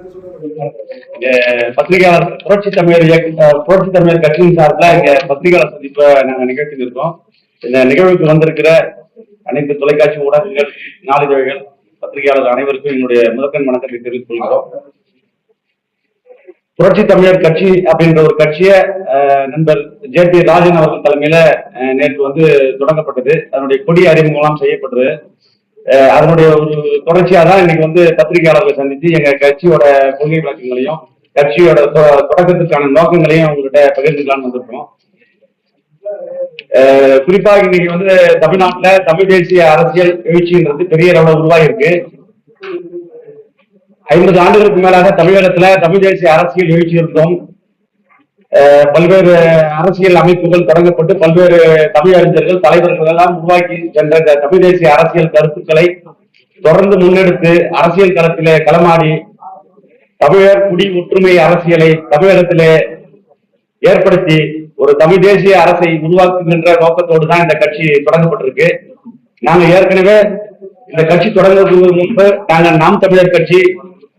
இங்க பத்திரிகையாளர் புரட்சி தமிழர் புரட்சி தமிழர் கட்சியின் சார்பில் இங்க பத்திரிகையாளர் சந்திப்பை நாங்க நிகழ்த்தி இருக்கோம். இந்த நிகழ்வுக்கு வந்திருக்கிற அனைத்து தொலைக்காட்சி ஊடகங்கள் நாளிதழ்கள் பத்திரிகையாளர் அனைவருக்கும் என்னுடைய முதற்கண் வணக்கத்தை தெரிவித்துக் கொள்கிறோம். புரட்சி தமிழர் கட்சி அப்படின்ற ஒரு கட்சியை நண்பர் ஜே பி ராஜன் அவர்கள் தலைமையில அஹ், நேற்று வந்து தொடங்கப்பட்டது. அதனுடைய கொடி அறிமுகம் செய்யப்பட்டது. அதனுடைய ஒரு தொடர்ச்சியா தான் இன்னைக்கு வந்து பத்திரிகையாளர்களை சந்திச்சு எங்க கட்சியோட கொள்கை விளக்கங்களையும் கட்சியோட தொ- தொடக்கத்துக்கான நோக்கங்களையும் உங்கள்கிட்ட பகிர்ந்துக்கலாம்னு வந்திருக்கோம் குறிப்பாக இன்னைக்கு வந்து தமிழ்நாட்டுல தமிழ் தேசிய அரசியல் எழுச்சின்றது பெரிய அளவுல உருவாகிருக்கு ஐம்பது ஆண்டுகளுக்கு மேலாக தமிழகத்துல தமிழ் தேசிய அரசியல் எழுச்சி இருந்தோம். பல்வேறு அரசியல் அமைப்புகள் தொடங்கப்பட்டு பல்வேறு தமிழ் அறிஞர்கள் தலைவர்கள் எல்லாம் உருவாக்கி சென்ற இந்த தமிழ் தேசிய அரசியல் கருத்துக்களை தொடர்ந்து முன்னெடுத்து அரசியல் களத்திலே களமாடி தமிழர் குடி ஒற்றுமை அரசியலை தமிழகத்திலே ஏற்படுத்தி ஒரு தமிழ் தேசிய அரசை உருவாக்குகின்ற நோக்கத்தோடு தான் இந்த கட்சி தொடங்கப்பட்டிருக்கு. நாங்க ஏற்கனவே இந்த கட்சி தொடங்குவதற்கு முன்பு நாங்க நாம் தமிழர் கட்சி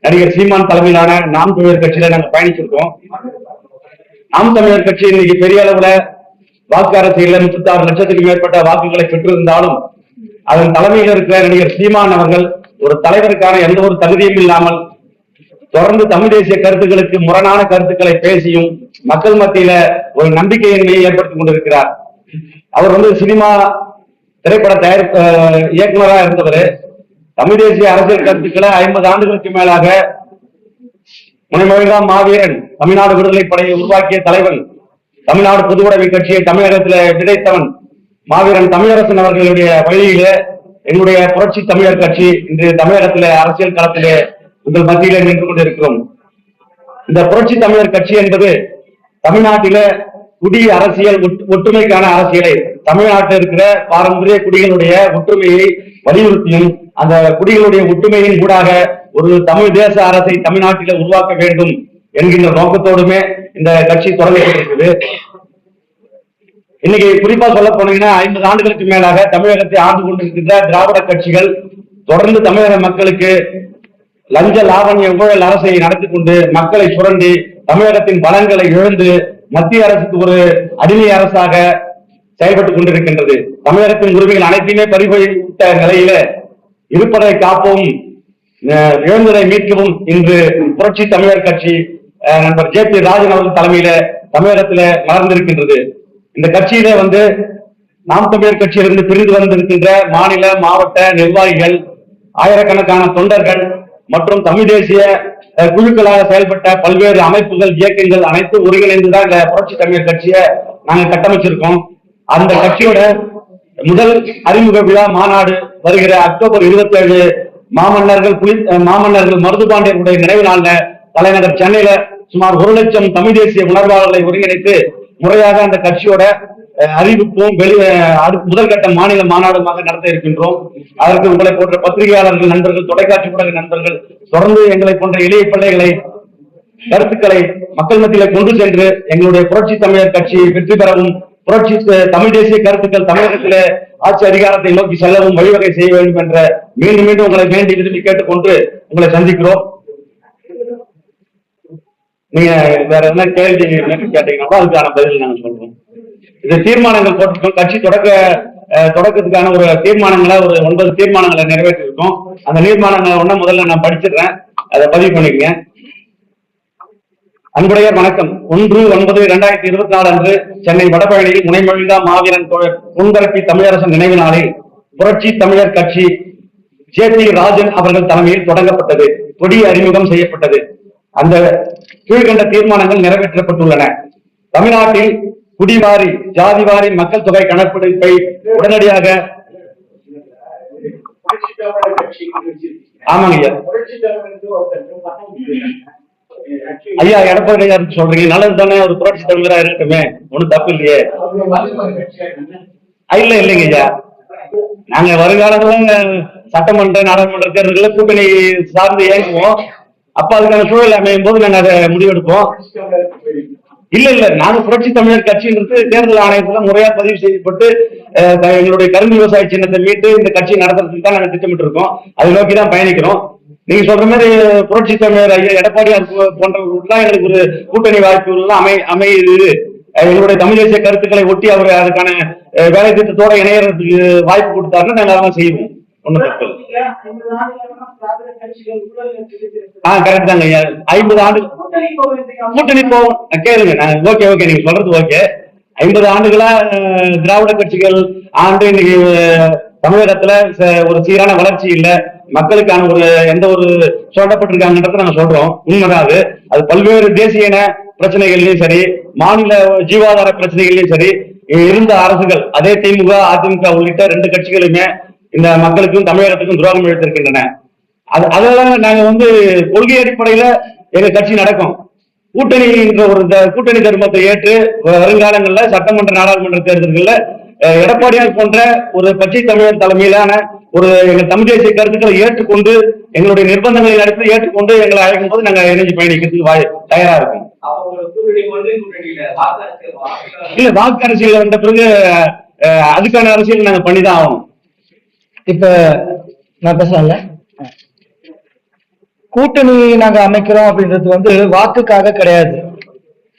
நடிகர் சீமான் தலைமையிலான நாம் தமிழர் கட்சியில நாங்க பயணிச்சிருக்கோம். நாம் தமிழர் கட்சி இன்னைக்கு பெரிய அளவுல வாக்கு அரசியல முப்பத்தாறு லட்சத்துக்கு மேற்பட்ட வாக்குகளை பெற்றிருந்தாலும் அதன் தலைமையில் இருக்கிற நடிகர் சீமான் அவர்கள் ஒரு தலைவருக்கான எந்த ஒரு தகுதியும் இல்லாமல் தொடர்ந்து தமிழ் தேசிய கருத்துக்களுக்கு முரணான கருத்துக்களை பேசியும் மக்கள் மத்தியில ஒரு நம்பிக்கையின்மையை ஏற்படுத்திக் கொண்டிருக்கிறார். அவர் வந்து சினிமா திரைப்பட தயாரிப்பு இயக்குநராக இயக்குனராக இருந்தவர். தமிழ் தேசிய அரசியல் கருத்துக்களை ஐம்பது ஆண்டுகளுக்கு மேலாக முனைமொழிதான் மாவீரன் தமிழ்நாடு விடுதலை படையை உருவாக்கிய தலைவன் தமிழ்நாடு பொதுவுடைமை கட்சியை தமிழகத்துல விதைத்தவன் மாவீரன் தமிழரசன் அவர்களுடைய வழியிலே என்னுடைய புரட்சி தமிழர் கட்சி இன்று தமிழகத்தில அரசியல் களத்திலே உங்கள் மத்தியிலே நின்று கொண்டிருக்கிறோம். இந்த புரட்சி தமிழர் கட்சி என்பது தமிழ்நாட்டில குடி அரசியல் ஒற்றுமைக்கான அரசியலை. தமிழ்நாட்டில் இருக்கிற பாரம்பரிய குடிகளுடைய ஒற்றுமையை வலியுறுத்தியும் அந்த குடிகளுடைய ஒற்றுமையின் ஊடாக ஒரு தமிழ் தேச அரசை தமிழ்நாட்டில உருவாக்க வேண்டும் என்கின்ற நோக்கத்தோடுமே இந்த கட்சி தொடங்கப்பட்டிருக்குது இன்னைக்கு குறிப்பா சொல்ல போனீங்கன்னா ஐம்பது ஆண்டுகளுக்கு மேலாக தமிழகத்தை ஆண்டு கொண்டிருக்கின்ற திராவிட கட்சிகள் தொடர்ந்து தமிழக மக்களுக்கு லஞ்ச லாவண்ய ஊழல் அரசை நடத்தி கொண்டு மக்களை சுரண்டி தமிழகத்தின் பலன்களை இழந்து மத்திய அரசுக்கு ஒரு அடிமை அரசாக செயல்பட்டுக் கொண்டிருக்கின்றது. தமிழகத்தின் உரிமைகள் அனைத்தையுமே பறிபோய்விட்ட நிலையில இருப்பதை காப்போம். இளைஞரை மீட்கவும் இன்று புரட்சி தமிழர் கட்சி நண்பர் ஜே பி ராஜன் அவர்கள் தலைமையில தமிழகத்துல மலர்ந்திருக்கின்றது இந்த கட்சியில வந்து நாம் தமிழர் கட்சியிலிருந்து பிரிந்து வந்திருக்கின்ற மாநில மாவட்ட நிர்வாகிகள் ஆயிரக்கணக்கான தொண்டர்கள் மற்றும் தமிழ் தேசிய குழுக்களாக செயல்பட்ட பல்வேறு அமைப்புகள் இயக்கங்கள் அனைத்தும் ஒருங்கிணைந்துதான் இந்த புரட்சி தமிழர் கட்சியை நாங்க கட்டமைச்சிருக்கோம். அந்த கட்சியோட முதல் அறிமுக விழா மாநாடு வருகிற அக்டோபர் இருபத்தி ஏழு மாமன்னர்கள் புலி மாமன்னர்கள் மாமன்னர்கள் மருதுபாண்டியருடைய நினைவு நாள்ல தலைநகர் சென்னையில சுமார் ஒரு லட்சம் தமிழ் தேசிய உணர்வாளர்களை ஒருங்கிணைத்து முறையாக அந்த கட்சியோட அறிவிப்பும் வெளி அஹ், முதல் கட்ட மாநில மாநாடுமாக நடத்த இருக்கின்றோம். அதற்கு உங்களை போன்ற பத்திரிகையாளர்கள் நண்பர்கள் தொலைக்காட்சி ஊடக நண்பர்கள் தொடர்ந்து எங்களை போன்ற இளைய பிள்ளைகளை கருத்துக்களை மக்கள் மத்தியில கொண்டு சென்று எங்களுடைய புரட்சி தமிழர் கட்சியை வெற்றி பெறவும் புரட்சி தமிழ் தேசிய கருத்துக்கள் தமிழகத்திலே ஆட்சி அதிகாரத்தை நோக்கி செல்லவும் வழிவகை செய்ய வேண்டும் என்ற மீண்டும் மீண்டும் உங்களை வேண்டி விரும்பி கேட்டுக்கொண்டு உங்களை சந்திக்கிறோம். நீங்க வேற என்ன கேள்வி கேட்டீங்கன்னா அதுக்கான பதில் நாங்க சொல்றோம். இந்த தீர்மானங்கள் போட்டிருக்கோம் கட்சி தொடக்க தொடக்கத்துக்கான ஒரு தீர்மானங்களை ஒரு ஒன்பது தீர்மானங்களை நிறைவேற்றிருக்கோம். அந்த தீர்மானங்களை ஒன்னும் முதல்ல நான் படிச்சிடுறேன். அதை பதிவு பண்ணிக்கங்க. அன்புடையர் வணக்கம். ஒன்று ஒன்பது இரண்டாயிரத்தி இருபத்தி நாலு அன்று சென்னை வடபழனியில் முனைமொழிந்தா மாவீரன் பொன்பரப்பி தமிழரசன் நினைவு நாளில் புரட்சி தமிழர் கட்சி ஜே பி ராஜன் அவர்கள் தலைமையில் தொடங்கப்பட்டது. கொடி அறிமுகம் செய்யப்பட்டது. அந்த கீழ்கண்ட தீர்மானங்கள் நிறைவேற்றப்பட்டுள்ளன. தமிழ்நாட்டில் குடிவாரி ஜாதிவாரி மக்கள் தொகை கணக்கெடுப்பை உடனடியாக ஆமாங்க ஐயா எடப்பாடி ஐயா சொல்றீங்க. நல்லது தானே ஒரு புரட்சி தலைவரா இருக்கட்டுமே. ஒண்ணும் தப்பு இல்லையே. இல்ல இல்லைங்க ஐயா. நாங்க வருங்காலத்துல சட்டமன்ற நாடாளுமன்ற தேர்தல்களை கூட்டணி சார்ந்து இயங்குவோம். அப்ப அதுக்கான சூழல் அமையும் போது நாங்க அதை முடிவெடுப்போம். இல்ல இல்ல நாங்க புரட்சி தமிழர் கட்சின்றது தேர்தல் ஆணையத்துல முறையா பதிவு செய்யப்பட்டு எங்களுடைய கரும்பு விவசாய சின்னத்தை மீட்டு இந்த கட்சியை நடத்துறதுக்கு தான் நாங்க திட்டமிட்டு இருக்கோம் அதை நோக்கி தான் பயணிக்கிறோம். நீங்க சொல்ற மாதிரி புரட்சி தமிழர் ஐயா எடப்பாடியார் போ- போன்றவர்களுக்குலாம் எங்களுக்கு ஒரு கூட்டணி வாய்ப்புகள்லாம் அமை அமையுது. அஹ் எங்களுடைய தமிழ் தேசிய கருத்துக்களை ஒட்டி அவர் அதுக்கான அஹ், வேலை திட்டத்தோட இணையறதுக்கு வாய்ப்பு கொடுத்தாருன்னா நாங்க அதெல்லாம் செய்வோம். ஒண்ணும் தப்பு இல்லை. ஆ கரெக்ட் தாங்க ஐயா. ஐம்பது ஆண்டு கூட்டணி போவோம். அஹ் கேளுங்க. நான் ஓகே ஓகே நீங்க சொல்றது ஓகே ஐம்பது ஆண்டுகளா அஹ், திராவிட கட்சிகள் ஆண்டு இன்னைக்கு அஹ், தமிழகத்துல ச- ஒரு சீரான வளர்ச்சி இல்லை. மக்களுக்கான ஒரு எந்த ஒரு சொல்லப்பட்டிருக்காங்கன்றத நாங்க சொல்றோம். உண்மைதான்? அது அது பல்வேறு தேசிய இன பிரச்சனைகள்லயும் சரி மாநில ஜீவாதார பிரச்சனைகள்லயும் சரி இருந்த அரசுகள் அதே திமுக அதிமுக உள்ளிட்ட ரெண்டு கட்சிகளுமே இந்த மக்களுக்கும் தமிழகத்துக்கும் துரோகம் இழைத்திருக்கின்றன அது அதெல்லாம் நாங்க வந்து கொள்கை அடிப்படையில எங்க கட்சி நடக்கும். கூட்டணின்ற ஒரு கூட்டணி தர்மத்தை ஏற்று வருங்காலங்களில் வருங்காலங்கள்ல சட்டமன்ற நாடாளுமன்ற தேர்தல்கள்ல எடப்பாடியார் போன்ற ஒரு கட்சி தமிழர் தலைமையிலான ஒரு எங்க தமிழ் தேசிய கருத்துக்களை ஏற்றுக்கொண்டு எங்களுடைய நிர்பந்தங்களை அடித்து ஏற்றுக்கொண்டு எங்களை அழைக்கும் போது நாங்க இணைஞ்சு பயணிக்கிறதுக்கு வாய் தயாரா இருக்கோம். இல்ல வாக்கு அரசியல் வந்த பிறகு அதுக்கான அரசியல் நாங்க பண்ணிதான் ஆகணும். இப்ப நான் பேசலாம்ல? கூட்டணி நாங்க அமைக்கிறோம் அப்படின்றது வந்து வாக்குக்காக கிடையாது.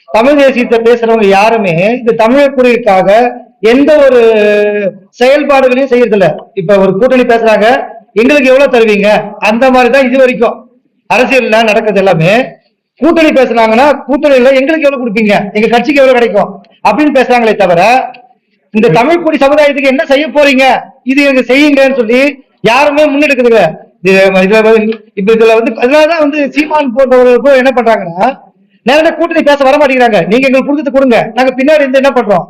தமிழ் தேசியத்தை பேசுறவங்க யாருமே இந்த தமிழ் குறிக்காக எந்த ஒரு செயல்பாடுகளையும் செய்யறதில்ல. இப்ப ஒரு கூட்டணி பேசுறாங்க எங்களுக்கு எவ்வளவு தருவீங்க? அந்த மாதிரிதான் இது வரைக்கும். அரசியல்ல நடக்கிறது எல்லாமே. கூட்டணி பேசுனாங்கன்னா கூட்டணியில எங்களுக்கு எவ்வளவு கொடுப்பீங்க? எங்க கட்சிக்கு எவ்வளவு கிடைக்கும்? அப்படின்னு பேசுறாங்களே தவிர இந்த தமிழ் குடி சமுதாயத்துக்கு என்ன செய்ய போறீங்க? இது எனக்கு செய்யுங்கன்னு சொல்லி யாருமே முன்னெடுக்குதுங்க இது இதுல இப்ப இதுல வந்து அதனாலதான் வந்து சீமான் போன்றவர்களுக்கும் என்ன பண்றாங்கன்னா நேரடியாக கூட்டணி பேச வர மாட்டேங்கிறாங்க. நீங்க எங்களுக்கு கொடுத்து கொடுங்க. நாங்க பின்னாடி இருந்து என்ன பண்றோம்?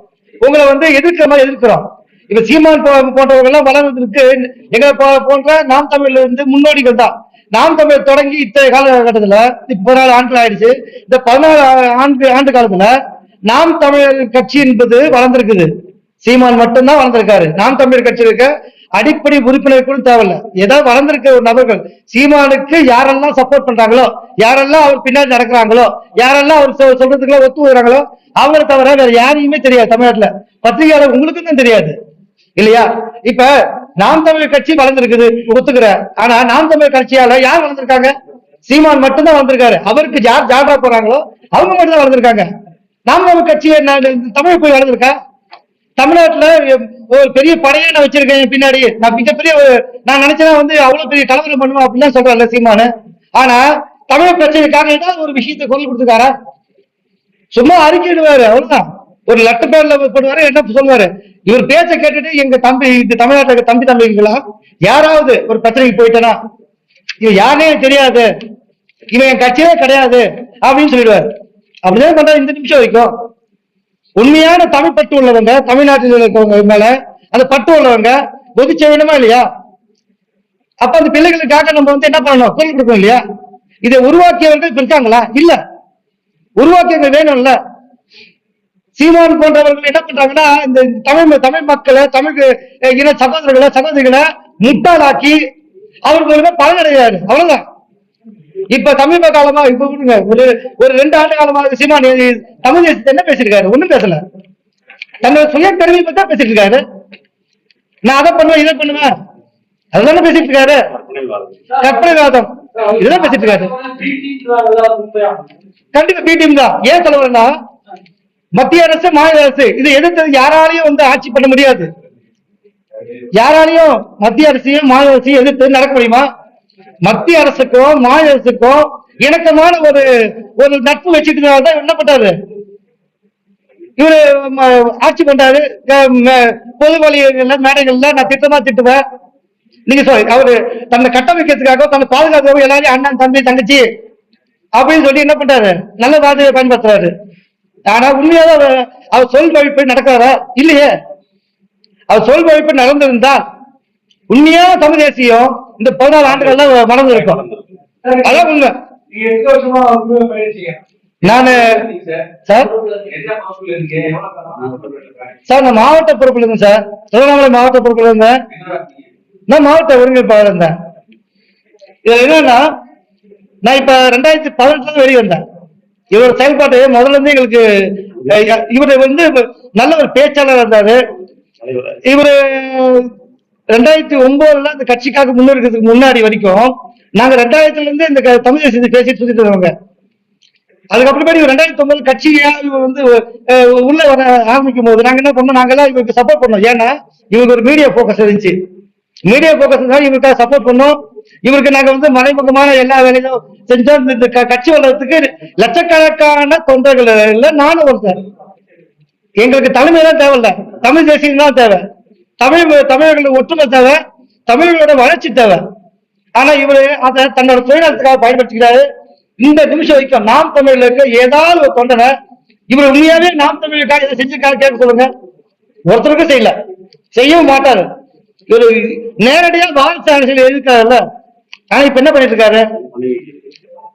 உங்களை வந்து எதிர்க்கிற மாதிரி எதிர்க்கிறோம். இப்ப சீமான் போ- போன்றவர்கள் எல்லாம் வளர்ந்ததுக்கு எங்களை போன்ற நாம் தமிழ்ல இருந்து முன்னோடிகள் தான். நாம் தமிழ் தொடங்கி இத்தனை காலகட்டத்துல பதினாலு ஆண்டுகள் ஆயிடுச்சு. இந்த பதினாலு ஆண்டு ஆண்டு காலத்துல நாம் தமிழர் கட்சி என்பது வளர்ந்திருக்குது. சீமான் மட்டும்தான் வளர்ந்திருக்காரு. நாம் தமிழர் கட்சி இருக்க அடிப்படை உறுப்பினர் கூட தேவையில்ல. ஏதாவது வளர்ந்திருக்க ஒரு நபர்கள் சீமானுக்கு யாரெல்லாம் சப்போர்ட் பண்றாங்களோ யாரெல்லாம் அவர் பின்னாடி நடக்கிறாங்களோ யாரெல்லாம் அவர் சொ- சொல்றதுக்குலாம் ஒத்து வருகிறாங்களோ அவங்கள தவிர வேற யாரையுமே தெரியாது தமிழ்நாட்டுல. பத்திரிகையாளர் உங்களுக்கும் தான் தெரியாது. இல்லையா? இப்ப நாம் தமிழர் கட்சி வளர்ந்துருக்குது ஒத்துக்கிற ஆனா நாம் தமிழர் கட்சியால யார் வளர்ந்துருக்காங்க? சீமான் மட்டும்தான் வந்திருக்காரு அவருக்கு யார் ஜாடா போறாங்களோ அவங்க மட்டும்தான் வளர்ந்துருக்காங்க. நாம் தமிழ் கட்சி என்ன தமிழ் போய் வளர்ந்துருக்கா? தமிழ்நாட்டுல ஒரு பெரிய படையே நான் வச்சிருக்கேன் என் பின்னாடி. நான் மிகப்பெரிய ஒரு நான் நினைச்சேன்னா வந்து அவ்வளவு பெரிய கலவரம் பண்ணுவேன் அப்படின்னு சொல்றேன்ல சீமானு. ஆனா தமிழ் பிரச்சனைக்காக ஏதாவது ஒரு விஷயத்தை குரல் கொடுத்துக்காரா சும்மா அறிக்கையிடுவாரு அவ்வளவுதான். ஒரு லட்டு பேர்ல போடுவாரு என்ன சொல்லுவாரு இவர் பேச்ச கேட்டுட்டு எங்க தம்பி இந்த தமிழ்நாட்டுல தம்பி தம்பிங்களா யாராவது ஒரு பிரச்சனைக்கு போயிட்டனா இவன் யாருனே தெரியாது. இவன் என் கட்சியே கிடையாது அப்படின்னு சொல்லிடுவாரு. அப்படிதான் பண்றாரு இந்த நிமிஷம் வரைக்கும். உண்மையான தமிழ் பட்டு உள்ளவங்க தமிழ்நாட்டில் இருக்கிறவங்க மேல அந்த பட்டு உள்ளவங்க ஒதுச்ச வேணுமா இல்லையா? அப்ப அந்த பிள்ளைகளுக்காக நம்ம வந்து என்ன பண்ணணும்? குரல் கொடுக்கணும் இல்லையா? இதை உருவாக்கியவர்கள் இருக்காங்களா? இல்ல. உருவாக்கியவங்க வேணும்ல. சீமான் போன்றவர்கள் என்ன பண்றாங்கன்னா இந்த தமிழ் தமிழ் மக்களை தமிழ் இன சகோதரர்களை சகோதரிகளை முட்டாளாக்கி அவர் மூலமா பலனடைகிறாரு அவ்வளவுதான். இப்ப சமீப காலமா இப்ப விடுங்க ஒரு ஒரு ரெண்டு ஆண்டு காலமா சீமா தமிழ் தேசத்தை என்ன பேசிருக்காரு? ஒண்ணும் பேசல. தன்னோட சுய பெருமை பத்தி தான் பேசிட்டு இருக்காரு நான் அதை பண்ணுவேன் இதை பண்ணுவேன். அதுதானே பேசிட்டு இருக்காரு கற்பனைவாதம். இதுதான் பேசிட்டு இருக்காரு கண்டிப்பா பி டீம் தான். ஏன் தலைவர்னா மத்திய அரசு மாநில அரசு இதை எதிர்த்து யாராலையும் வந்து ஆட்சி பண்ண முடியாது. யாராலையும் மத்திய அரசையும் மாநில அரசையும் எதிர்த்து நடக்க முடியுமா? மத்திய அரசுக்கும் மாநில அரசுக்கும் இணக்கமான ஒரு ஒரு நட்பு வச்சுட்டு தான் என்ன பண்றாரு? இவரு ம, ஆட்சி பண்றாரு. பொது வழிகள்ல மேடைகள்ல நான் திட்டமா திட்டுவேன். நீங்க சாரி அவரு தன்னை கட்டமைக்கிறதுக்காக தன்னை பாதுகாக்கவும் எல்லாரையும் அண்ணன் தம்பி தங்கச்சி அப்படின்னு சொல்லி என்ன பண்றாரு? நல்ல வார்த்தையை பயன்படுத்துறாரு. ஆனா உண்மையாக அவர் அவர் சொல் வழிப்பு நடக்கிறாரா? இல்லையே. அவர் சொல் வழிப்பு நடந்திருந்தா உண்மையான தமிழ் தேசியம் இந்த பதினாலு ஆண்டுகள்ல மறந்து இருக்கும். அதான் உண்மை. நானு சார்? சார்? நான் மாவட்ட பொறுப்புல இருந்தேன் சார். திருவண்ணாமலை மாவட்ட பொறுப்புல இருந்தேன். நான் மாவட்ட ஒருங்கிணைப்பாளர் இருந்தேன். இதுல என்னன்னா நான் இப்ப ரெண்டாயிரத்தி பதினெட்டுல வெளியே வந்தேன். இவரோட செயல்பாடு முதல்ல இருந்து எங்களுக்கு இவரு வந்து நல்ல ஒரு பேச்சாளர் இருந்தாரு. இவரு ரெண்டாயிரத்தி ஒன்பதுல இந்த கட்சிக்காக முன்னெடுக்கிறதுக்கு முன்னாடி வரைக்கும் நாங்க ரெண்டாயிரத்துல இருந்து இந்த தமிழ் தேசியத்தை பேசிட்டு சுத்திட்டு இருக்கவங்க அதுக்கப்புறமேட்டு ரெண்டாயிரத்தி ஒன்பதுல கட்சியா இவர் வந்து உள்ள வர ஆரம்பிக்கும் போது நாங்க என்ன பண்ணோம்? நாங்கெல்லாம் இவருக்கு சப்போர்ட் பண்ணோம். ஏன்னா இவருக்கு ஒரு மீடியா போக்கஸ் இருந்துச்சு. மீடியா போக்கஸ் தான் இவருக்காக சப்போர்ட் பண்ணோம். இவருக்கு நாங்க வந்து மறைமுகமான எல்லா வேலையும் செஞ்சோம். இந்த- க- கட்சி வளர்றதுக்கு லட்சக்கணக்கான தொண்டர்கள் இல்ல நானும் ஒருத்தர் எங்களுக்கு தலைமை தான் தேவையில்ல. தமிழ் தேசியம் தான் தேவை. தமிழ் தமிழர்களுக்கு ஒற்றுமை தேவை தமிழர்களோட வளர்ச்சி தேவை. ஆனா இவரு அதை தன்னோட சுயநலத்துக்காக பயன்படுத்திக்கிறாரு. இந்த நிமிஷம் வரைக்கும் நாம் தமிழர்களுக்கு ஏதாவது ஒரு தொண்டனை இவர் உண்மையாவே நாம் தமிழர்களுக்காக இதை செஞ்சிருக்காரு கேட்க சொல்லுங்க ஒருத்தருக்கும் செய்யல. செய்யவும் மாட்டாரு. இவரு நேரடியா பாரத அரசியல் எழுதிருக்காருல்ல ஆனா இப்ப என்ன பண்ணிட்டு இருக்காரு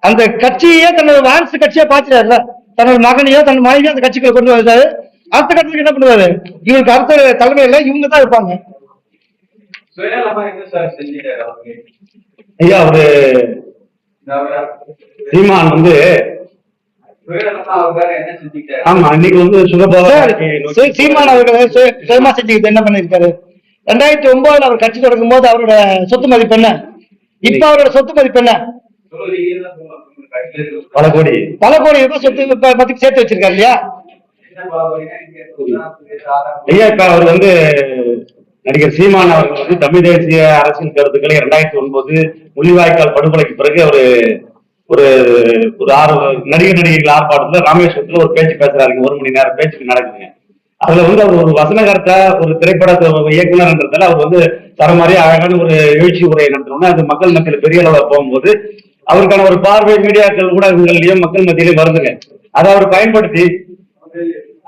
அந்த கட்சியே தன்னோட வாரிசு கட்சியா பாத்துட்டாருல தன்னோட மகனையோ தன் மனைவியோ அந்த கட்சிக்குள்ள கொண்டு வந்தாரு அடுத்த கட்டத்துக்கு என்ன பண்ணுவாரு? இவருக்கு அடுத்த தலைமையில இவங்க தான் இருப்பாங்க. ஐயா அவரு சீமான் வந்து ஆமா இன்னைக்கு வந்து சீமான் அவர்கள் சுயமா செஞ்சுக்கிட்டு என்ன பண்ணிருக்காரு ரெண்டாயிரத்தி ஒன்பதுல அவர் கட்சி தொடங்கும் போது அவரோட சொத்து மதிப்பு என்ன? இப்ப அவரோட சொத்து மதிப்பு என்ன? பல கோடி. பல கோடி ரூபாய் சொத்து இப்ப மதிப்பு சேர்த்து வச்சிருக்காரு இல்லையா? ஐயா இப்ப அவர் வந்து நடிகர் சீமான் அவர்கள் வந்து தமிழ் தேசிய அரசியல் கருத்துக்களை இரண்டாயிரத்தி ஒன்பது முள்ளிவாய்க்கால் படுகொலைக்கு பிறகு அவரு ஒரு ஒரு ஆறு நடிகர் நடிகைகள் ஆர்ப்பாட்டத்துல ராமேஸ்வரத்துல ஒரு பேச்சு பேசுறாருங்க ஒரு மணி நேரம் பேச்சுக்கு நடக்குதுங்க அதுல வந்து அவர் ஒரு வசனகர்த்தா ஒரு திரைப்பட இயக்குனர்ன்றதால அவர் வந்து தர மாதிரி அழகான ஒரு எழுச்சி உரையை நடத்தணும்னா அது மக்கள் மத்தியில பெரிய அளவுல போகும்போது அவருக்கான ஒரு பார்வை மீடியாக்கள் ஊடகங்கள்லயும் மக்கள் மத்தியிலயும் வருதுங்க. அதை அவர் பயன்படுத்தி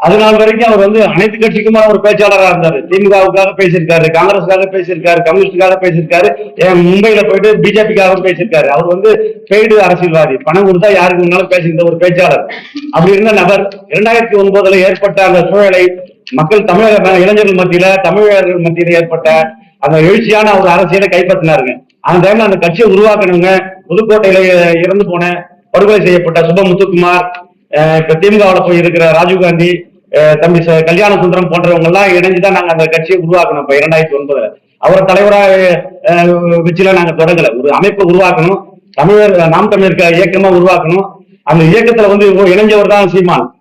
அது நாள் வரைக்கும் அவர் வந்து அனைத்து கட்சிக்குமான ஒரு பேச்சாளராக இருந்தாரு. திமுகவுக்காக பேசியிருக்காரு காங்கிரஸுக்காக பேசியிருக்காரு கம்யூனிஸ்டுக்காக பேசியிருக்காரு ஏன் மும்பையில போயிட்டு பிஜேபிக்காக பேசியிருக்காரு. அவர் வந்து பெய்டு அரசியல்வாதி. பணம் கொடுத்தா யாருக்கு முன்னாலும் பேசுகிற ஒரு பேச்சாளர். அப்படி இருந்த நபர் இரண்டாயிரத்தி ஒன்பதுல ஏற்பட்ட அந்த சூழலை மக்கள் தமிழக இளைஞர்கள் மத்தியில தமிழர்கள் மத்தியில ஏற்பட்ட அந்த எழுச்சியான ஒரு அரசியலை கைப்பற்றினாருங்க. அந்த டைம்ல அந்த கட்சியை உருவாக்கணுங்க புதுக்கோட்டையில இறந்து போன படுகொலை செய்யப்பட்ட சுப முத்துக்குமார் இப்ப திமுகவில் போய் இருக்கிற ராஜீவ்காந்தி தம்பி கல்யாண சுந்தரம் போன்றவங்க எல்லாம் இணைஞ்சுதான் நாங்க அந்த கட்சியை உருவாக்கணும் இப்ப இரண்டாயிரத்தி ஒன்பதுல. அவரை தலைவராக வச்சுல நாங்க தொடங்கல. ஒரு அமைப்பை உருவாக்கணும். தமிழர் நாம் தமிழர் இயக்கமா உருவாக்கணும். அந்த இயக்கத்துல வந்து இணைஞ்சவர் தான் சீமான்.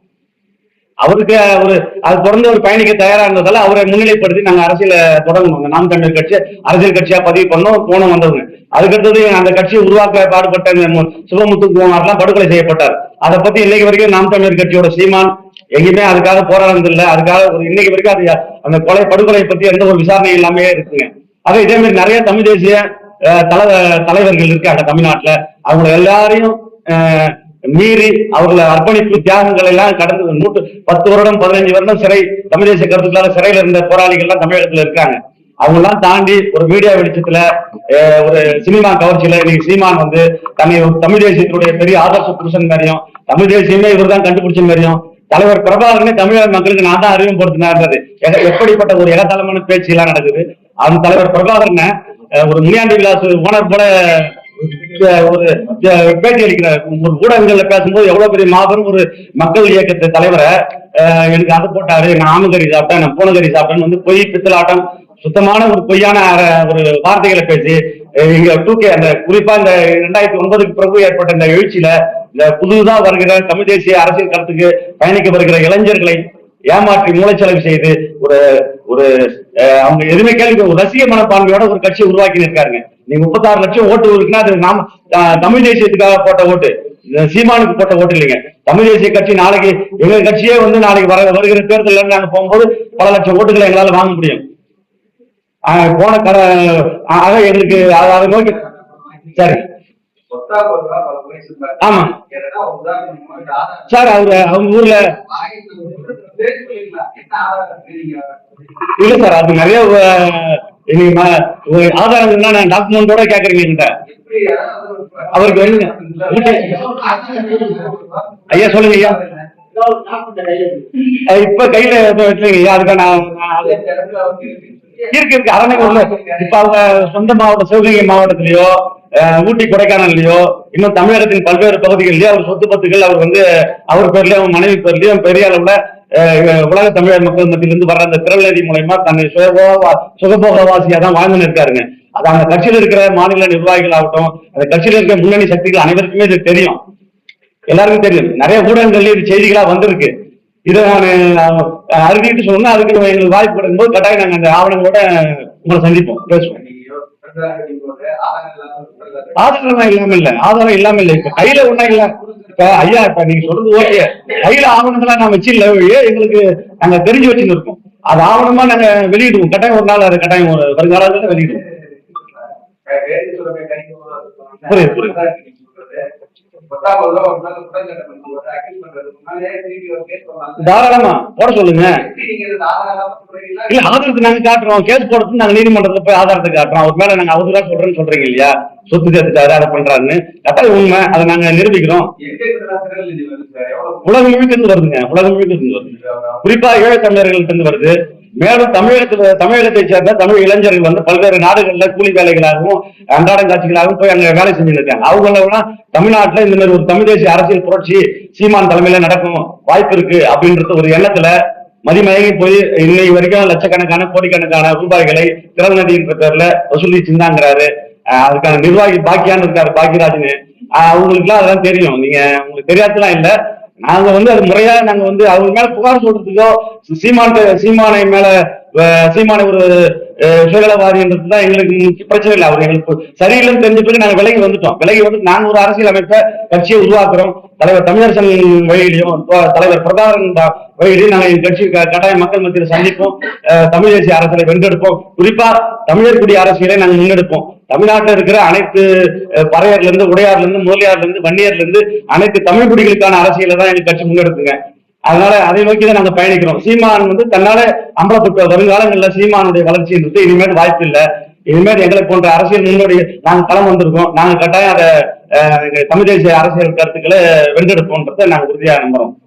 அவருக்கு ஒரு அது தொடர்ந்து ஒரு பயணிக்க தயாரா இருந்ததால அவரை முன்னிலைப்படுத்தி நாங்க அரசியல தொடங்கணும். நாம் தமிழர் கட்சி அரசியல் கட்சியா பதிவு பண்ணோம் போனோம் வந்தவங்க அதுக்கடுத்தது அந்த கட்சியை உருவாக்க பாடுபட்ட இந்த மு- சுபமுத்துக்குமார்லாம் படுகொலை செய்யப்பட்டார். அதை பத்தி இன்னைக்கு வரைக்கும் நாம் தமிழர் கட்சியோட சீமான் எங்கேயுமே அதுக்காக போராடுறது இல்லை. அதுக்காக ஒரு இன்னைக்கு வரைக்கும் அது அந்த கொலை படுகொலை பத்தி எந்த ஒரு விசாரணை இல்லாமே இருக்குங்க. அதே இதே மாதிரி நிறைய தமிழ் தேசிய தல தலைவர்கள் இருக்காங்க தமிழ்நாட்டுல. அவங்க எல்லாரையும் மீறி அவர்களை அர்ப்பணிப்பு தியாகங்கள் எல்லாம் கடந்து நூற்று பத்து வருடம் பதினஞ்சு வருடம் சிறை தமிழ் தேசிய கருத்துக்களால சிறையில இருந்த போராளிகள்லாம் தமிழகத்துல இருக்காங்க. அவங்க எல்லாம் தாண்டி ஒரு மீடியா வெளிச்சத்துல ஒரு சினிமா கவர்ச்சியில இன்னைக்கு சீமான் வந்து தன்னை தமிழ் தேசியத்தினுடைய பெரிய ஆதர்ச புருஷன் மாதிரியும் தமிழ் தேசியமே இவர் தான் கண்டுபிடிச்ச மாதிரியும் தலைவர் பிரபாகரனே தமிழக மக்களுக்கு நான் தான் அறிமுகப்படுத்தினார்ன்றது எ- எப்படிப்பட்ட ஒரு இடத்தளமான பேச்சு எல்லாம் நடக்குது. அந்த தலைவர் பிரபாகரனை ஒரு முனியாண்டி விலாஸ் ஓனர் போல ஒரு பேட்டி அளிக்கிறார். ஒரு ஊடகங்கள்ல பேசும்போது எவ்வளவு பெரிய மாபெரும் ஒரு மக்கள் இயக்கத்து தலைவரை எனக்கு அது போட்டாரு. நான் ஆமகரி சாப்பிட்டேன் நான் பூனகரி சாப்பிட்டேன்னு வந்து பொய் பித்தலாட்டம் சுத்தமான ஒரு பொய்யான ஒரு வார்த்தைகளை பேசி இங்க டூ கே அந்த குறிப்பா இந்த ரெண்டாயிரத்தி ஒன்பதுக்கு பிறகு ஏற்பட்ட இந்த எழுச்சியில இந்த புதுதான் வருகிற தமிழ் தேசிய அரசியல் கருத்துக்கு பயணிக்க வருகிற இளைஞர்களை ஏமாற்றி மூளைச்செலவு செய்து ஒரு ஒரு அவங்க எதுவுமே கேள்வி ஒரு ரசிக மனப்பான்மையோட ஒரு கட்சியை உருவாக்கி இருக்காருங்க நீங்க முப்பத்தாறு லட்சம் ஓட்டு இருக்குன்னா அது நாம தமிழ் தேசியத்துக்காக போட்ட ஓட்டு. இந்த சீமானுக்கு போட்ட ஓட்டு இல்லைங்க. தமிழ் தேசிய கட்சி நாளைக்கு எங்க கட்சியே வந்து நாளைக்கு வர வருகிற தேர்தலில் நாங்க போகும்போது பல லட்சம் ஓட்டுகளை எங்களால வாங்க முடியும். போன கட ஆக எங்களுக்கு அதை நோக்கி சரி. ஆமா. சார் அவரு அவங்க ஊர்ல. என்ன? இல்ல சார் அது நிறைய அஹ், இன்னைக்கு ம- ஒரு ஆதாரங்கள்னா நான் டாக்குமெண்டோட கேக்குறீங்க என்கிட்ட அவருக்கு வேணுங்க. ஊட்டி. ஐயா, சொல்லுங்க ஐயா. இப்ப கையில அதுக்கான நான் இருக்கு. இருக்கு இருக்கு இப்ப அவங்க சொந்த மாவட்டம் சிவகங்கை மாவட்டத்திலயோ ஊட்டி கொடைக்கானல்லையோ இன்னும் தமிழகத்தின் பல்வேறு பகுதிகளிலயோ அவர் சொத்து பத்துகள் அவர் வந்து அவர் பேர்லயும் அவங்க மனைவி பேர்லயும் பெரிய அளவுல உலக தமிழர் மக்கள் மத்தியிலிருந்து வர்ற அந்த திரள்நதி மூலயமா தன்னை சுகபோக சுகபோகவாசியா தான் வாழ்ந்து இருக்காருங்க. அது அந்த கட்சியில் இருக்கிற மாநில நிர்வாகிகள் ஆகட்டும் அந்த கட்சியில் இருக்கிற முன்னணி சக்திகள் அனைவருக்குமே இது தெரியும். எல்லாருக்கும் தெரியும். நிறைய ஊடகங்கள்ல இது செய்திகளா வந்திருக்கு. இதை நான் அறிவிட்டு சொன்னா அதுக்கு எங்களுக்கு வாய்ப்பு கிடைக்கும்போது கட்டாயம் நாங்கள் அந்த ஆவணங்களோட உங்களை சந்திப்போம் பேசுவோம். ஆதாரம் இல்லாம இல்ல ஆதாரம் இல்லாம இல்ல. இப்ப கையில ஒண்ணா இல்ல. இப்ப ஐயா இப்ப நீங்க சொல்றது ஓகே. கையில ஆவணத்தெல்லாம் நான் வச்சு இல்ல எங்களுக்கு நாங்க தெரிஞ்சு வச்சுன்னு இருக்கோம் அது ஆவணமா நாங்க வெளியிடுவோம். கட்டாயம் ஒரு நாள் அது கட்டாயம் ஒரு வருங்காலத்துல வெளியிடுவோம். புரியுது, புரியுது. தாராளமா போட சொல்லுங்க. நீங்க இல்ல ஆதாரத்தை நாங்க காட்டுறோம். கேஸ் போடுறது நாங்க நீதிமன்றத்துல போய் ஆதாரத்தை காட்டுறோம். அவர் மேல நாங்க அவதூறா சொல்றேன்னு சொல்றீங்க இல்லையா? சொத்து சேர்த்துட்டாரு அதை பண்றாருன்னு. கட்டாயம் உண்மை. அதை நாங்க நிரூபிக்கிறோம். எங்க இருக்கிற உலகம் முழுக்க இருந்து வருதுங்க. உலகம் முழுக்க இருந்து வருது. குறிப்பா ஈழத் தமிழர்கள்ட்ட இருந்து வருது. மேலும் தமிழகத்துல தமிழகத்தை சேர்ந்த தமிழ் இளைஞர்கள் வந்து பல்வேறு நாடுகள்ல கூலி வேலைகளாகவும் அன்றாடம் காட்சிகளாகவும் போய் அங்க வேலை செஞ்சுட்டு இருக்காங்க அவங்களெல்லாம் தமிழ்நாட்டுல இந்த மாதிரி ஒரு தமிழ் தேசிய அரசியல் புரட்சி சீமான் தலைமையில நடக்கும் வாய்ப்பு இருக்கு அப்படின்றது ஒரு எண்ணத்துல மதிமயங்கி போய் இன்னைக்கு வரைக்கும் லட்சக்கணக்கான கோடிக்கணக்கான ரூபாய்களை திறந்த நதின்ற பேர்ல வசூலி சிந்தாங்கிறாரு அதுக்கான நிர்வாகி பாக்கியான்னு இருக்காரு பாக்கியராஜ்னு அவங்களுக்கு எல்லாம் அதெல்லாம் தெரியும். நீங்க உங்களுக்கு தெரியாதலாம் இல்லை. நாங்க வந்து அது முறையா நாங்க வந்து அவங்க மேல புகார் சொல்றதுக்கோ சீமான் சீமானை மேல அஹ், சீமானை ஒரு அஹ், சுயநலவாதின்றது எங்களுக்கு பிரச்சனை இல்லை. அவர் எங்களுக்கு சரியில்லைன்னு தெரிஞ்ச பிறகு நாங்க விலகி வந்துட்டோம். விலகி வந்து நாங்க ஒரு அரசியல் அமைப்பை கட்சியை உருவாக்குறோம். தலைவர் தமிழரசன் வழியிலையும் தலைவர் பிரதான வழியிலையும் நாங்கள் எங்கள் கட்சி கட்டாய மக்கள் மத்தியில் சந்திப்போம். தமிழ் தேசிய அரசியலை வென்றெடுப்போம். குறிப்பா தமிழர் குடி அரசியலை நாங்கள் முன்னெடுப்போம். தமிழ்நாட்டில் இருக்கிற அனைத்து பறையர்ல இருந்து உடையார்ல இருந்து முதலியார்ல இருந்து வன்னியர்ல இருந்து அனைத்து தமிழ் குடிகளுக்கான அரசியலை தான் எங்க கட்சி முன்னெடுத்துங்க அதனால அதை நோக்கி தான் நாங்க பயணிக்கிறோம். சீமான் வந்து தன்னால அம்பலப்பட்ட வருங்காலங்களில் சீமானுடைய வளர்ச்சின்றது இனிமேல் வாய்ப்பு இல்லை இனிமேல் எங்களை போன்ற அரசியல் முன்னோடி நாங்கள் களம் வந்திருக்கோம். நாங்க கட்டாயம் அதை தமிழ் தேசிய அரசியல் கருத்துக்களை வென்றெடுப்போம்ன்றதை நாங்க உறுதியா நம்புறோம்.